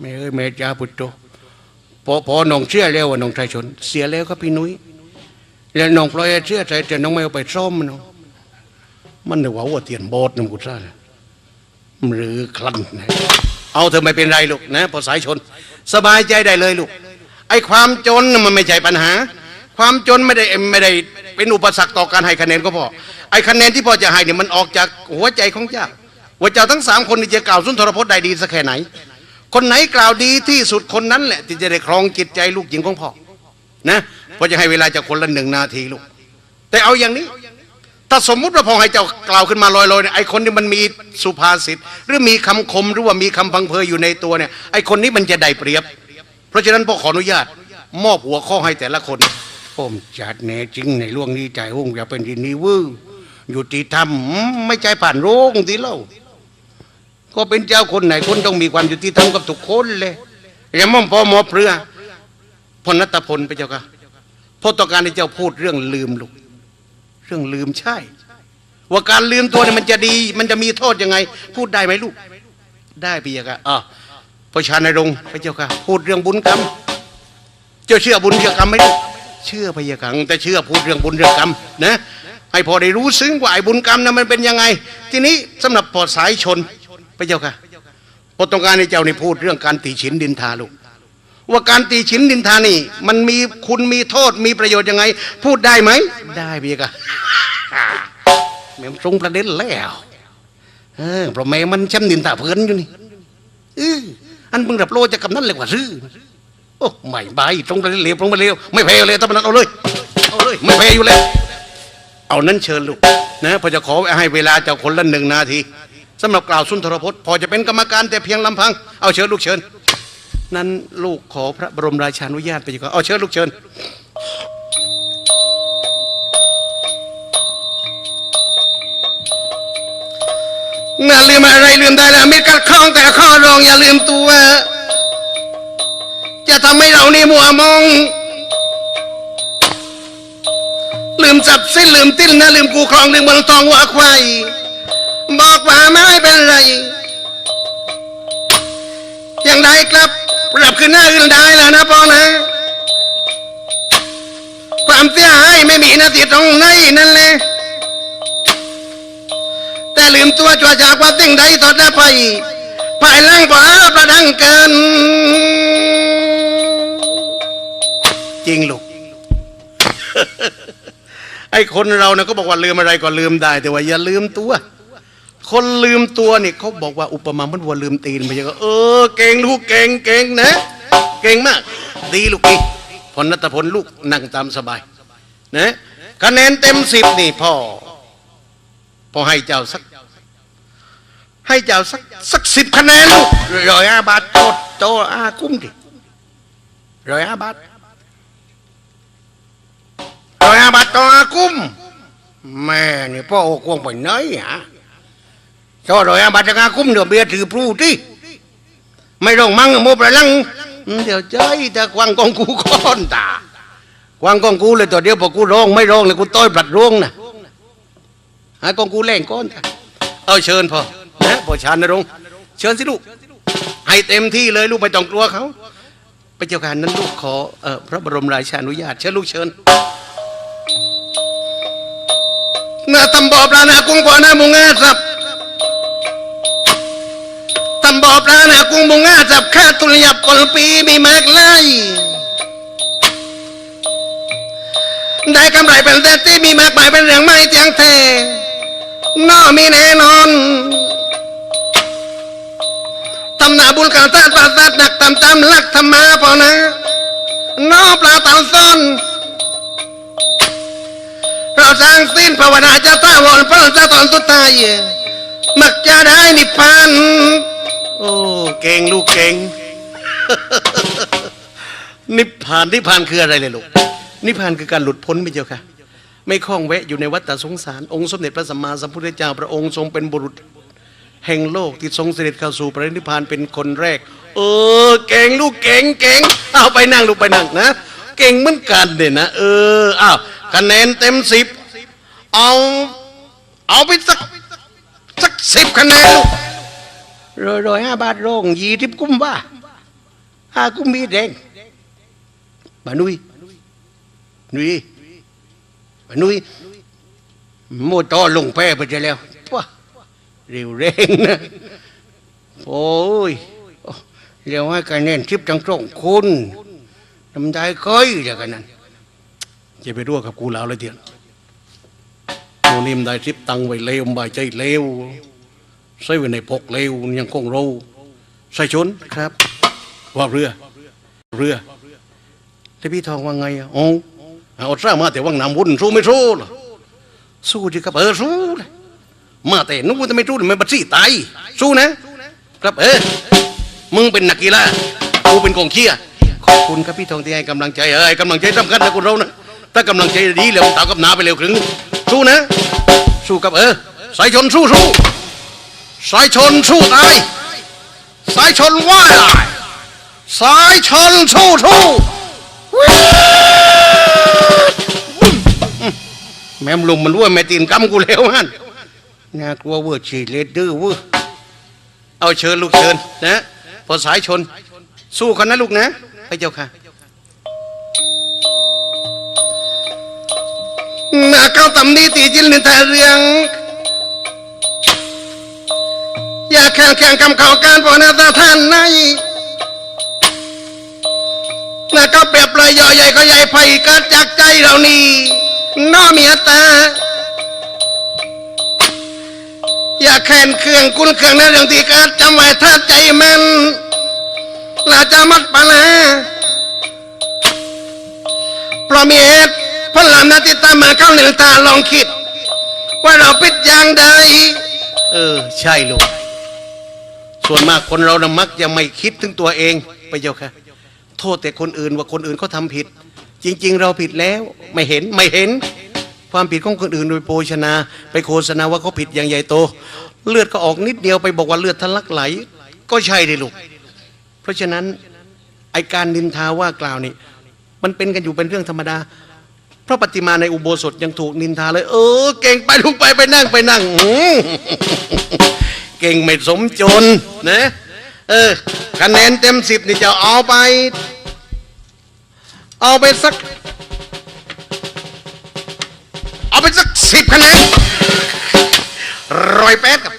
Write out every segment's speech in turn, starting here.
แม่เอ้ยแม่จ้าพุทโธพอพอน้องเชื่อแล้วว่าน้องชายชน เสียแล้วก็พี่นุ้ยแล้วน้องปล่อยให้เชื่อใจแต่น้องไม่เอาไปซ่อมมันเนาะมันเดี๋ยวว่าเตียนโบสถ์นะกูซ่าเนี่ยหรือคลั่นเอาเธอไม่เป็นไรลูกนะพอสายชน สบายใจได้เลยลูกไอ้ความจนมันไม่ใช่ปัญหา ความจนไม่ได้ไม่ได้เป็นอุปสรรคต่อการให้คะแนนก็พอไอ้คะแนนที่พ่อจะให้เนี่ยมันออกจากหัวใจของเจ้าหัวเจ้าทั้งสามคนนี่จะกล่าวสุนทรพจน์ได้ดีสักแค่ไหน คนไหนกล่าวดีที่สุดคนนั้นแหละที่จะได้ครองจิตใจลูกหญิงของพ่อนะพ่อจะให้เวลาเจากคนละหนึ่งนาทีลูก แต่เอาอย่างนี้ ถ้าสมมุติว่าพ่อให้เจ้ากล่าวขึ้นมาลอยๆเนี่ยไอ้คนที่มันมีสุภาษิตหรือมีคำคมหรือว่ามีคำพังเพยอยู่ในตัวเนี่ยไอ้คนนี้มันจะได้เปรียบ เพราะฉะนั้นพ่อขออนุญาต มอบหัวข้อให้แต่ละคนผมจัดแน่จริงในล่วงนี้ใจห้องอย่าเป็นที่นี้วื้ออยู่ที่ทำไม่ใจผ่านโรงทีเล่า ก็เป็นเจ้าคนไหนคนต้องมีความยุติธรรมกับทุกคนเลยอย่าม่อมพอหมอเปลือพนัตพลไปเจ้าค่ะพ่อต้องการให้เจ้าพูดเรื่องลืมลูกเรื่องลืมใช่ ว่าการลืมตัวเนี่ยมันจะดี มันจะมีโทษยังไง พูดได้ไหมลูก ได้พี่ยะค่ะอะพระชาในรงค์พระเจ้าค่ะ พูดเรื่องบุญกรรมเจ้าเชื่อบุญเชื่อกรรมไหมลูกเชื่อพระยะค่ะแต่เชื่อพูดเรื่องบุญเรื่องกรรมนะให้พอได้รู้ซึ้งว่าไอ้บุญกรรมนั้นมันเป็นยังไง ทีนี้สำหรับพอสายชน พระเจ้าค่ะพอต้องการให้เจ้านี่พูดเรื่องการตีฉินดินทาลูกว่าการตีฉินดินทานี่ มันมีคุณมีโทษมีประโยชน์ยังไง พูดได้ไหมได้พี่กะแม่มตรงประเด็นแล้วเออเพราะแม่มันช้ำดินทาเพื่อนอยู่นี่เอออันมึงรับโลจะกำนั้นเลยกว่าซื้อโอ้ไม่ใบตรงประเด็นเลวตรงประเด็นเลวไม่แพ้เลยตอนนั้นเอาเลยเอาเลยไม่แพ้อยู่แล้วเอานั้นเชิญลูกนะพอจะขอให้เวลาเจ้าคนละหนึ่งนาที สำหรับกล่าวสุนทรพจน์ พอจะเป็นกรรมการแต่เพียงลำพัง เอาเชิญลูกเชิญ นั้นลูกขอพระบรมราชานุญาตไปดีกว่าเอาเชิญลูกเชิญน่าลืมอะไรลืมได้แล้วมีกัดข้องแต่ข้อรองอย่าลืมตัว จะทำให้เรานี่มัวมอง ลืมจับสิ้นลืมติ้นนะลืมกูครองลืมบนทองหัวควาย บอกว่าไม่เป็นไรยังได้ครับปรับขึ้นหน้าอื่นได้แล้วนะพ่อนะ ความเสียหายไม่มีนาทีตรงไหนนั่นแหละแต่ลืมตัวจัวจากควาสิ่งใดต่อหน้าไปภายหลังกว่าประดังเกิน จริงลูกไอ้คนเราเนี่ยก็บอกว่าลืมอะไรก็ลืมได้ แต่ว่าอย่าลืมตัว คนลืมตัวเนี่ยเขาบอกว่าอุปมาเหมันวัวลืมตีนไปยังก็เออเก่งลูกเก่งเก่งนะ เก่งมาก ดีลูกดีพลนัตพลลูกนั่งตามสบายนะคะแนนเต็มสิบนี่พ่อพอให้เจ้าสัก ให้เจ้าสักสักสิบคะแนนลูกร้อยห้าบาทโตโตอาคุ้มดิร้อยห้าบาทร้อยห้าบาทโตอาคุ้มแม่เนี่ยพ่อโอ้ควงไปไหนฮะ โตร้อยห้าบาทจะอาคุ้มเดี๋ยวเบียร์ถือพลูที่ไม่ร้องมั่งโมประลังเดี๋ยวใจแต่กวางกองกูก้อนตากวางกองกูเลยตัวเดียวพอกูร้องไม่ร้องเลยกูต้อยปลัดร้องนะหากองกูแรงก้อนค่ะเอาเชิญพอนะพอชานนรงเชิญสิลูกให้เต็มที่เลยลูกไม่ต้องกลัวเขาไปเจ้าการนั้นลูกขอเอ่อพระบรมราชานุญาตเชิญลูกเชิญนาตำบอบลานากุ้งปอนามุงอาสับ บอบลานากุ้งมุงอาสับข้าตุลยับกลปีมีมากไล่ได้กำไรเป็นแต่ที่มีมากมายเป็นเรื่องไม่เจียงแท้นอมีแน่นอนตำหนาบุญกาตาตาตาหนักตำตำลักธรรมาพอนะนอปลาต่าซ่อนเราสร้างสิ้นภาวนาจะท้าวรพระจะตอนสุดท้ายมักจะได้นิพพาน โอ้เก่งลูกเก่งนิพพานนิพพานคืออะไรเลยลูกนิพพานคือการหลุดพ้นไปเจ้าค่ะ ไม่คล้องแวะอยู่ในวัฏสงสาร องค์สมเด็จพระสัมมาสัมพุทธเจ้าพระองค์ทรงเป็นบุรุษ แห่งโลกที่ทรงเสด็จเข้าสู่พระนิพพานเป็นคนแรก เออ เก่งลูกเก่งเก่งเอาไปนั่งลูกไปนั่งนะ เก่งเหมือนกันเนี่ยนะ เอออ้าวคะแนนเต็มสิบเอาเอาไปสักสักสิบคะแนนลูก ร้อยร้อยห้าบาทโรงยี่ทิบกุ้มว่าหากูมีแดงบานุยนุยบานุยโมตอลงแพ้ไปจะแล้วว้าเร็วแรงนะโอ้ยเรียกว่าการเน้นทิพจังตรงคุณทำได้ก้อยอย่างนั้นจะไปรั่วกับกูแล้วเลยเดียวโมนิมได้ทิพตังไว้เลวใบใจเลว ใส่ไว้ในพกเลวยังคงรู้ใส่ชนครับ ว่าเรือ เรือแล้วพี่ทองว่าไงอะโอ้เอาซะมาแต่ว่างน้ำวุ่นสู้ไม่สู้เหรอสู้ดิครับเออสู้เลยมาแต่นู้นจะไม่สู้มันบัดซี่ตายสู้นะ ครับเออมึงเป็นนักกีฬากูเป็นกองเชียร์ขอบคุณครับพี่ทองที่ให้กำลังใจเอ้ยกำลังใจสำคัญนะคุณเรานะถ้ากำลังใจดีเร็วตามกับหนาไปเร็วครึ่งสู้นะ สู้กับเออสายชนสู้สู้ สายชนสู้ตายสายชนว่าสายชนสู้สู้แม่มลุมมันว่าแม่ตีนกำกูแล้วมันน่ากลัวเวอร์ฉีเลดดื้อเวอร์เอาเชิญลูกเชิญนะพอสายชน สู้กันนะลูกนะไปเจ้าค่ะนาเก้าตำนี้ตีจิลนินทาเรียง ข่งแข่งกำเขาการปนาตาท่านในนะก็เปรียบเลยย่อใหญ่ก็ใหญ่ไผ่กัดจากใจเรานี่น้อเมียตา อย่าแค้นเครื่องคุณเครื่องในเรื่องที่กัดจำไว้ถ้าใจมันลาจะมัดปะนะเพราะมีเหตุพลามนาติตามมาเข้าหนึ่งตาลองคิด ว่าเราปิดอย่างใดเออ ใช่ลูก ส่วนมากคนเรานะมักจะไม่คิดถึงตัวเองไปเจ้าค่ะ โทษแต่คนอื่นว่าคนอื่นเขาทำผิด จริง ๆ เราผิดแล้วไม่เห็นไม่เห็น ความผิดของคนอื่นโดยโภชนา ไปโฆษณาว่าเขาผิดอย่างใหญ่โต เลือดก็ออกนิดเดียวไปบอกว่าเลือดทะลักไหล ก็ใช่เลยลูก เพราะฉะนั้นไอการนินทาว่ากล่าวนี่มันเป็นกันอยู่เป็นเรื่องธรรมดาพระปฏิมาในอุโบสถยังถูกนินทาเลย เออ เก่งไปลุงไปไปนั่งไปนั่ง เก่งไม่สมจนนะเออคะแนนเต็มสิบนี่จะเอาไป เอาไปสัก เอาไปสักสิบคะแนนร้อยแปดกับ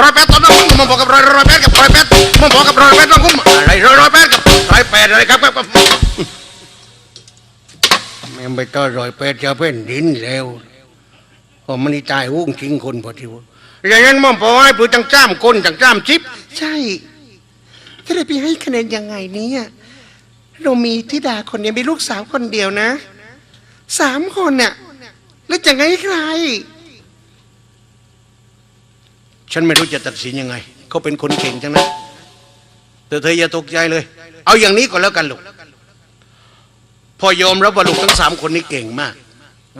ร้อยแปดตอนนั้นคุณมบอกกับร้อยร้อยแปดกับร้อยแปดมบอกกับร้อยแปดตอนคุณอะไรร้อยร้อยแปดกับร้อยแปดอะไรครับครับครับแม่ไปต่อร้อยแปดจะเป็นดินแล้วพอมันตายวุ่งทิ้งคนพอทีวะ อย่างนั้นม่อมพอให้ผู้จังจ้ามคนจังจ้ามชิปใช่จะได้ไปให้คะแนนยังไงเนี่ยเรามีธิดาคนเดียวมีลูกสาวคนเดียวนะสามคนเนี่ยแล้วจะไงใคร ฉันไม่รู้จะตัดสินยังไง เขาเป็นคนเก่งจังนะแต่เธออย่าตกใจเลย เอาอย่างนี้ก่อนแล้วกันลูกพอยอมรับว่าลูกทั้งสามคนนี้เก่งมาก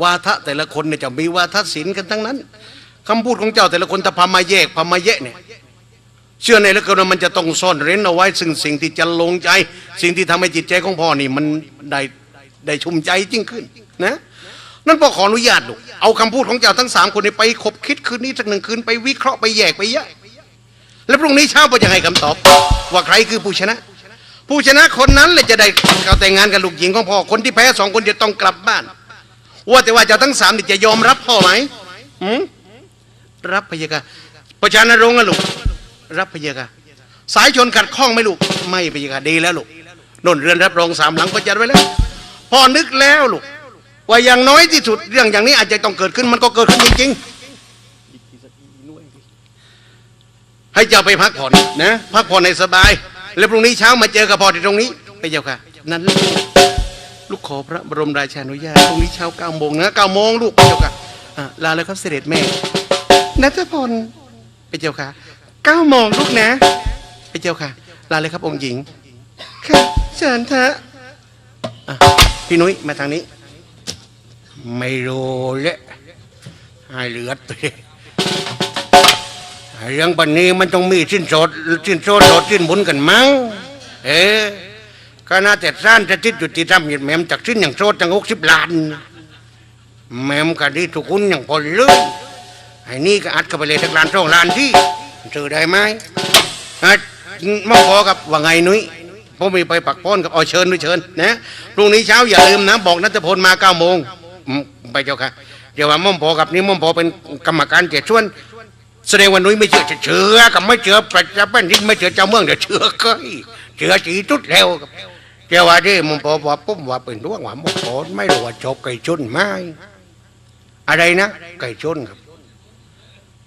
วาทะแต่ละคนเนี่ยจะมีวาทศิลป์กันทั้งนั้น คำพูดของเจ้าแต่ละคนถ้าพามาแยกพามาแยะเนี่ยเชื่อในแล้วกันว่ามันจะต้องซ่อนเร้นเอาไว้ซึ่งสิ่งที่จะลงใจ สิ่งที่ทำให้จิตใจของพ่อนี่มันได้ได้ชุ่มใจยิ่งขึ้นนะนั่นพ่อขออนุญาตลูกเอาคำพูดของเจ้าทั้งสามคนนี้ไปคบคิดคืนนี้สักหนึ่งคืนไปวิเคราะห์ไปแยกไปแยะแล้วพรุ่งนี้เช้าพ่อจะให้คำตอบ ว่าใครคือผู้ชนะ ผู้ชนะคนนั้นเลยจะได้เข้าแต่งงานกับลูกหญิงของพ่อคนที่แพ้สองคนจะต้องกลับบ้าน ว่าแต่ว่าเจ้าทั้งสามนี่จะยอมรับพ่อไหมหืม รับพยะค่ะประชานรงค์ลูกรับพยะค่ะสายชนขัดข้องไหมลูกไม่พยะค่ะดีแล้วลูกนนเรือนรับรองสามหลังก็จัดไว้แล้วพอนึกแล้วลูกว่าอย่างน้อยที่สุดเรื่องอย่างนี้อาจจะต้องเกิดขึ้นมันก็เกิดขึ้นจริงๆให้เจ้าไปพักผ่อนนะพักผ่อนในสบาย แล้วพรุ่งนี้เช้ามาเจอกับพ่อที่ตรงนี้ไปเจ้าค่ะ นั่นลูกขอพระบรมราชานุญาตพรุ่งนี้เช้าเก้าโมงนะเก้าโมงลูกไปเจ้าค่ะลาแล้วครับเสด็จแม่ นัทพลไปเจ้าค่ะเก้าโมงลูกนะ ไปเจ้าค่ะ ลาเลยครับองค์หญิง ค่ะเชิญเถอะอะพี่นุ้ยมาทางนี้ ไม่รู้เลยให้เหลือดไปไอ้เรื่องปันนี้มันต้องมีสิ้นสดสิ้นโสดโสดสิ้นบุญกันมั้ง เอ๊ะก็น่าแต่สั้นจะติดอยู่ที่ทำเหตุแมมจากสิ้นอย่างโสดจังหกสิบล้านแมมก็ดีทุกคนอย่างพอเลื่อน ไอ้นี่ก็อัดเข้าไปเลยทักล้านสองล้านที่ซื้อได้ไหมอะมาพอกับว่าไงนุ้ยผมมีไปปักป้อนกับเอาเชิญด้วยเชิญนะพรุ่งนี้เช้าอย่าลืมนะบอกนัทพลมาเก้าโมงไปเจ้าค่ะ เดี๋ยวว่าม่อมพอกับนี่ม่อมพอเป็นกรรมการเจ็ดชวน แสดงว่านุ้ยไม่เชื่อเชื่อกับไม่เชื่อประชาเป็นที่ไม่เชื่อเจ้าเมืองเดี๋ยวเชื่อก็เชื่อจีทุดแล้วครับเจ้าว่าที่ม่อมพอว่าปุ๊บว่าเป็นร่วงว่าม่อมพอไม่รู้ว่าจบไก่ชนไหมอะไรนะไก่ชนครับ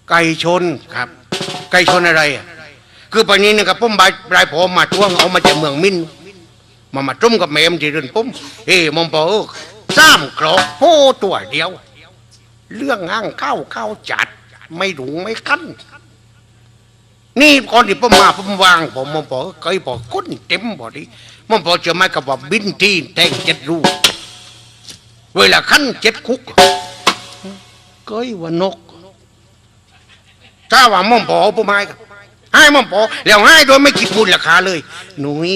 ไก่ชนครับ ไก่ชนอะไรอะคือปานนี้นะครับผมบายปลายผมมาทวงเอามาจากเมืองมินมามาจุ่มกับแมมที่เรือนผมเอ้มอมปอเออสามกรอกโพตัวเดียว เรื่องอ้างเข้าเข้าจัด ไม่หลงไม่ขั้นนี่ก่อนที่ผมมาผมวางผมมอมปอเคยบอกก้นเต็มบ่ดีมอมปอเจะไม่กับว่าบินที่แทงเจ็ดรูเวลาขั้นเจ็ดคุกเคยว่านก ถ้าว่าม่อมปอเอาผมให้ครับให้ม่อมปอแล้วให้โดยไม่คิดมูลราคาเลย หนุ่ย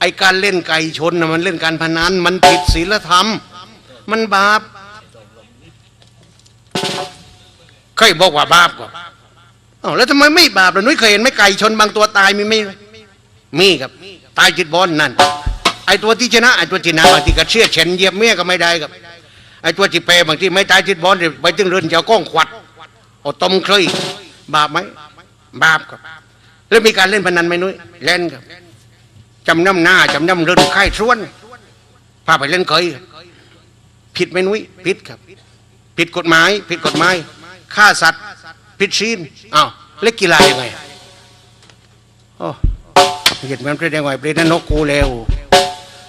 ไอการเล่นไก่ชนนะมันเล่นการพนันมันผิดศีลธรรม มันบาปเคยบอกว่าบาปกว่าอ้าวแล้วทำไมไม่บาปล่ะหนุ่ยเคยเห็นไหมไก่ชนบางตัวตายมีไหมมีครับ ตายจิตบอลนั่นไอตัวที่ชนะไอตัวที่นะบางทีก็เชื่อเฉนเยียบเมียก็ไม่ได้ครับไอตัวที่เปรบางทีไม่ตายจิตบอลไปถึงเรือนเจ้าก้องขวัด อาต้มเคยบาปไหมบาปครับ แล้วมีการเล่นพนันไหมนุ้ยเล่นครับจำน้ำหน้าจำน้ำเรินไข่ชวนพาไปเล่นเคยผิดไหมนุ้ยผิดครับ ผิดกฎหมาย ผิดกฎหมายฆ่าสัตว์ผิดศีลอ้าวเล่นกีฬายังไงโอ้เห็นมันเป็นยังไงเป็นนนกกูแล้ว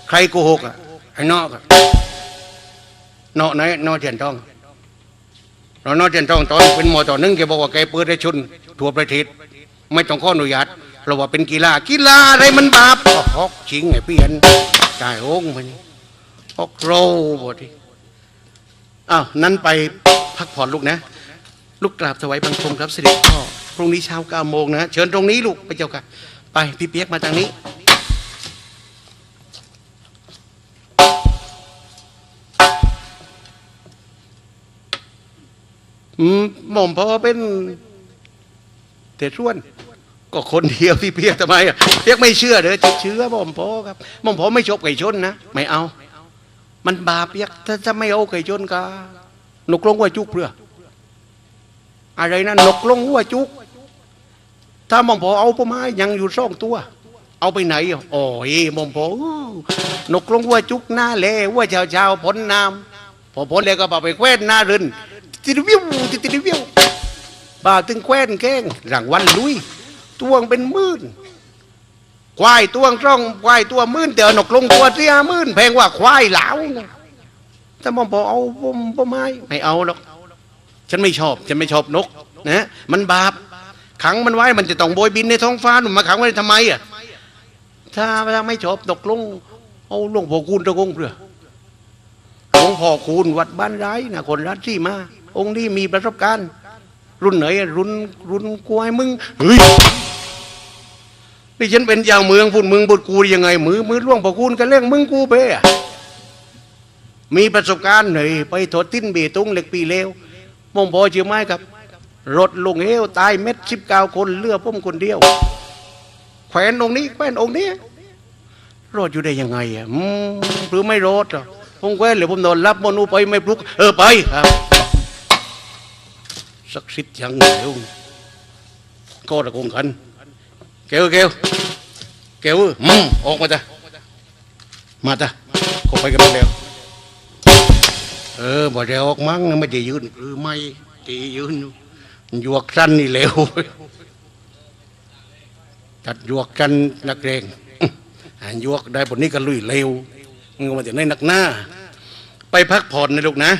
ใครโกหกอะไอ้นอกอะนอกไหนนอกเทียนทอง เรานอกจากต้องตอนเป็นหมอต่อหนึ่งแกบอกว่าแกเปิดได้ชุนทั่วประเทศไม่ต้องข้ออนุญาตเพราะว่าเป็นกีฬากีฬาอะไรมันบาปก็ฮอกชิงไอ้เพี้ยนจ่ายโอ้งมันฮอกโรบทีอ้าวนั้นไปพักผ่อนลูกนะ ลูกกราบถวายบังคมครับเสด็จพ่อพรุ่งนี้เช้าเก้าโมงนะ เชิญตรงนี้ลูกไปเจ้าค่ะ ไปพี่เปียกมาทางนี้ หม่อมพอเป็นเตะช่วน ก็คนเดียวที่เพียกทำไมอะเพียกไม่เชื่อเด้อจะเชื่อหม่อมพอครับหม่อมพอไม่ชอบไก่ชนนะไม่เอา มันบาปเพียกถ้าจะไม่เอาไก่ชนกานกลงหัวจุกเพื่อ อะไรนะนกลงหัวจุก ถ้าหม่อมพอเอาประมายังอยู่สองตัว เอาไปไหนอะโอ้ยหม่อมพออู้นกลงหัวจุกหน้าแลหัวชาวชาวพ้นน้ำพอพ้นแล้วก็ไปแควนหน้าเรือน ติดวิวติดติดวิวบ่าถึงแคว้นแข้งรางวัลลุยตวงเป็นหมื่นควายตวงร่องควายตัวมื่นแต่เอนกลงตัวเสียมื่นแพงกว่าควายเหลาถ้ามองพอกเอาผมผมไม่ไม่เอาหรอกฉันไม่ชอบ ฉันไม่ชอบนกนะมันบาปขังมันไว้มันจะต้องโบยบินในท้องฟ้าหนุ่มมาขังไว้ทำไมอะถ้าถ้าไม่ชอบนกลง เอาหลวงพ่อคูณตะกงเพื่อหลวงพ่อคูณวัดบ้านไร้นะคนรัฐที่มา องค์นี้มีประสบการณ์ รุ่นไหนอะรุ่นรุ่นกวยมึงเฮ้ยนี่ฉันเป็นเจ้าเมืองพูดมึงพูดกูยังไง มือมือหลวงพ่อคูณกันเรื่องมึงกูเป้อะมีประสบการณ์หน่อยไปถดทิ้นเบตุงเหล็กปีเลวมองพอเชื่อไหมครับรถลงเฮวตายเม็ดสิบเก้าคนเหลือผมคนเดียว แขวนองค์นี้แขวนองค์นี้รอดอยู่ได้ยังไงอะอืมหรือไม่รอดอะผมแคว้นหรือผมนอนรับมนูไปไม่ปลุก เออไปครับ สักสิทธิ์ยังเหนียวก็ตะโกงกันเกวเกวเกวอืมออกมาจ้ะมาจ้ะก็ไปกันเร็วเออบ่ได้ออกมั้งไม่ได้ยืนหรือไม่ตียืนอยู่ยวกสั้นนี่เร็วจัดยวกกันนักเรงหานยวกได้บทนี้ก็ลุยเร็วมึงมาจากในหนักหน้า ไปพักผ่อนนะลูกนะ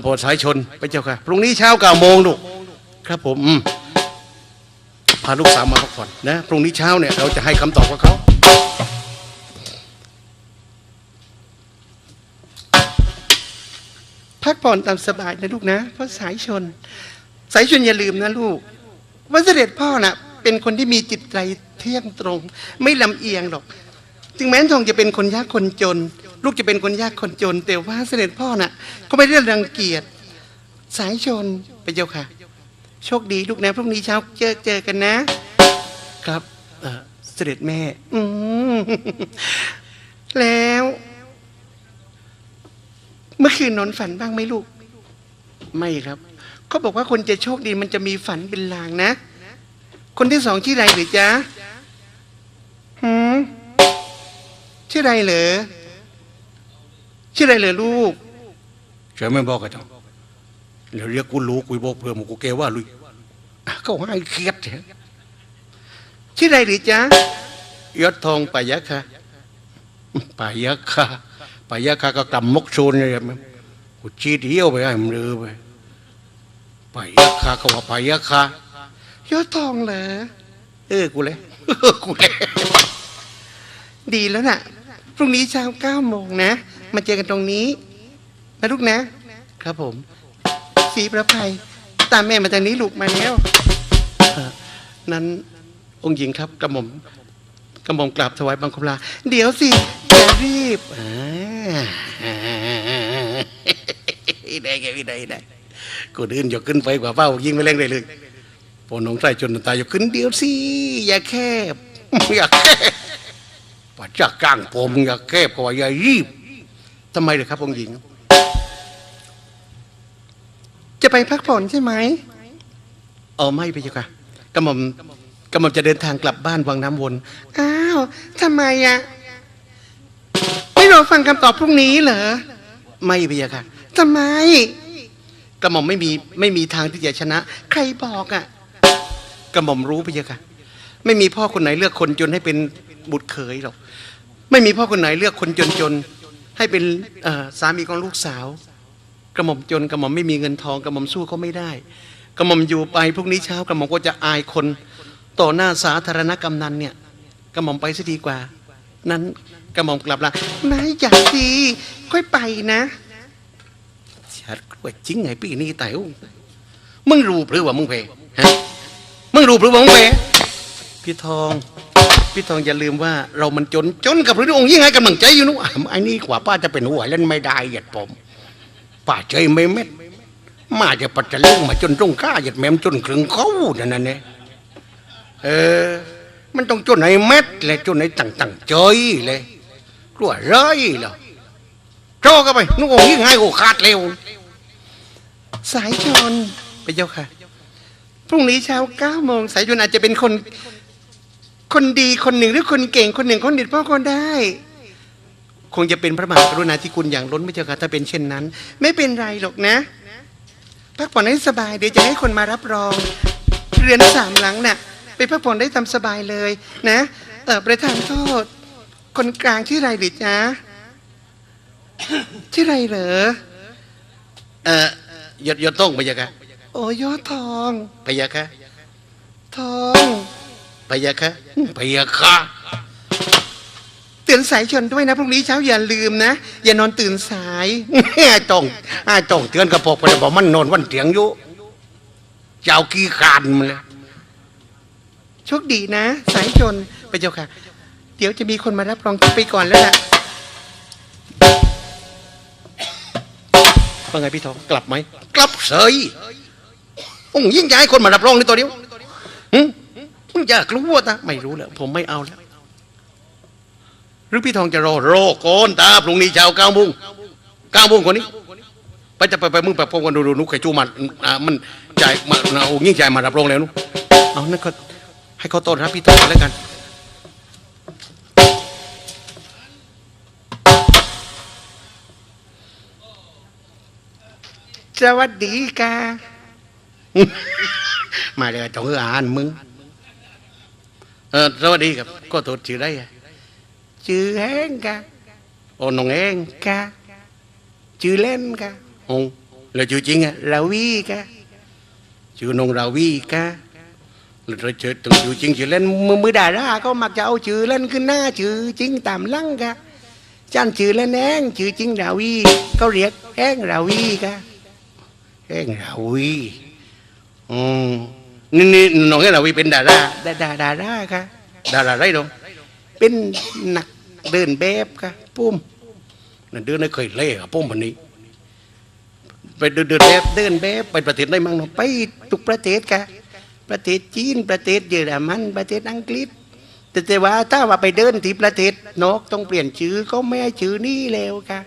โปรดสายชนไปเจ้าค่ะ พรุ่งนี้เช้าเก้าโมงลูกครับผมพาลูกสาวมาพักผ่อนนะพรุ่งนี้เช้าเนี่ยเราจะให้คำตอบกับเขาพักผ่อนตามสบายนะลูกนะ เพราะสายชน สายชนอย่าลืมนะลูก ว่าเสด็จพ่อน่ะ เป็นคนที่มีจิตใจเที่ยงตรง ไม่ลำเอียงหรอก ถึงแม้ทองจะเป็นคนยากคนจน ลูกจะเป็นคนยากคนจน แต่ว่าเสด็จพ่อน่ะ ก็ไม่ได้รังเกียจสายชนไปเจ้าค่ะ โชคดีลูกนะพรุ่งนี้เช้าเจอเจอกันนะ ครับเอ่อเสด็จแม่ อืมแล้ว เมื่อคืนนอนฝันบ้างไหมลูก ไม่ครับเขาบอกว่าคนจะโชคดีมันจะมีฝันเป็นลางนะ คนที่สองชื่ออะไรหรือจ๊ะหืมชื่ออะไรเหรอ ชื่ออะไรเหรอลูกใช่ไหมบอกกันจังเดี๋ยวเรียกกูรู้กูบอกเพื่อนมึงกูแกว่าลุยก็ให้เครียดเถอะชื่ออะไรหรือจ๊ะยศทองปายะค่ะปายะค่ะปายะค่ะก็กำมกโซนเลยมั้งกูจีเดียวไปให้มันเรือไปปายะค่ะก็ว่าปายะค่ะยอดทองเหรอเออกูเลยกูเลยดีแล้วน่ะพรุ่งนี้เช้าเก้าโมงนะ มาเจอกันตรงนี้นะลูกนะ ครับผม สีประภัย ตามแม่มาทางนี้ลูกมาแล้วนั้นองค์หญิงครับกระหม่อมกระหม่อมกราบถวายบังคมลา เดี๋ยวสิอย่ารีบอ่าได้ไงไม่ได้ได้กูเดินยกขึ้นไปกว่าเป้ายิงไม่แรงเลยเลยพอน้องใส่จนตายยกขึ้นเดียวสิอย่าแคบอย่าแคบ ปัจจักกลางผมอย่าแคบก็ว่าอย่ารีบ ทำไมเลยครับองค์หญิง จะไปพักผ่อนใช่ไหมเออไม่ไปเจ้าค่ะกระหม่อมกระหม่อมจะเดินทางกลับบ้านวังน้ำวน อ้าวทำไมอะไม่รอฟังคำตอบพรุ่งนี้เหรอ ไม่ไปเจ้าค่ะทำไม กระหม่อมไม่มีไม่มีทางที่จะชนะ ใครบอกอะกระหม่อมรู้ไปเยอะค่ะไม่มีพ่อคนไหนเลือกคนจนให้เป็นบุตรเขยหรอก ไม่มีพ่อคนไหนเลือกคนจนจนๆ ให้เป็นสามีของลูกสาว กระหม่อมจนกระหม่อมไม่มีเงินทองกระหม่อมสู้เขาไม่ได้ กระหม่อมอยู่ไปพรุ่งนี้เช้ากระหม่อมก็จะอายคน ต่อหน้าสาธารณกำนันเนี่ยกระหม่อมไปซะดีกว่า นั้นกระหม่อมกลับละนายอย่าดีค่อยไปนะชัดกล้วจริงไงปีนี้แต่มึงรู้หรือว่ามึงเพฮะมึงรู้หรือว่ามึงเพพี่ทอง พี่ทองอย่าลืมว่าเรามันจนจนกับพระองค์ยิ่งให้กำลังใจอยู่นู้นไอ้นี่กว่าป้าจะเป็นหัวเล่นไม่ได้เหยียดผมป้าใจไม่เม็ด มาจะปัจจเล่งมาจนตรงข้าเหยียดแมมจนครึ่งเขานั่นน่ะเนี่ยเออ มันต้องจนในเม็ดเลยจนในตั้งตั้งใจเลยกลัวร้อยเหรอโจก็ไปนุ่งองค์ยิ่งให้โอขาดเร็ว สายชนไปเจ้าค่ะพรุ่งนี้เช้าเก้าโมงสายชนอาจจะเป็นคน คนดีคนหนึ่งหรือคนเก่งคนหนึ่งคนเด็ดพ่อคนได้ คงจะเป็นพระมหากรุณาธิคุณอย่างล้นไม่เจ้าค่ะถ้าเป็นเช่นนั้น ไม่เป็นไรหรอกนะพักผ่อนให้สบายเดี๋ยวจะให้คนมารับรอง เรือนสามหลังน่ะ ไปพักผ่อนได้ตามสบายเลยนะเออประธานโทษ คนกลางชื่ออะไรหรือจ๊ะชื่ออะไรเหรอเออหยดหยดต้องไปเจ้าค่ะโอ้ยอดทองไปเจ้าค่ะทอง ไปเจ้าค่ะไปเจ้าค่ะเตือนสายชนด้วยนะพรุ่งนี้เช้าอย่าลืมนะ อย่านอนตื่นสายไอ้ต้องไอ้ต้องเตือนกระปกไปแล้วบอกมันนอนวันเถียงอยู่เจ้าขี้ขานมันเลยโชคดีนะ สายชนไปเจ้าค่ะ เดี๋ยวจะมีคนมารับรองไปก่อนแล้วล่ะว่าไงพี่ทองกลับไหมกลับเสยองค์ยิ่งย้ายคนมารับรองในตัวเดียวหึมึง อยากรู้ว่าตาไม่รู้แล้ว ผมไม่เอาแล้วหรือพี่ทองจะรอรอโกอนตาพรุ่งนี้เช้าเก้าโมงเก้าโมงคนนี้ไปจะไปไปมึงไปพบกันดูดูนุกไข่จูมันอ่ามันจ่ายมาเอาองค์ยิ่งจ่ายมารับรองแล้วนุเอานั่นก็ให้เขาต้อนรับพี่ทองแล้วกันสวัสดีค่ะ มาเลยต้องอ่านมึง เออสวัสดีครับ ก็ตัวชื่อไรอะชื่อแห้งค่ะโอ้น้องเองค่ะชื่อเล่นค่ะโอ้แล้วชื่อจริงอะลาวีค่ะชื่อน้องราวีกะแล้วเธอชื่อตัวชื่อจริงชื่อเล่นมือมือดาราก็มักจะเอาชื่อเล่นขึ้นหน้าชื่อจริงตามลังค่ะจันชื่อเล่นแห้งชื่อจริงราวีเขาเรียกแห้งราวีค่ะเองราวีอืม นี่นี่น้องเองราวีเป็นดาราดาดาดาราค่ะดาราไรดองเป็นนักเดินแบบค่ะปุ้มนั่นเดือนนี้เคยเล่กับป้มวันนี้ ไปเดินเดินแบแบบบเดินแบบไปประเทศได้มั้งเนาะไปทุกประเทศค่ะประเทศจีนประเทศเยอรมันประเทศอังกฤษแต่แต่ว่าถ้าว่าไปเดินที่ประเทศนอกต้องเปลี่ยนชื่อก็ไม่ให้ชื่อนี่แล้วค่ะ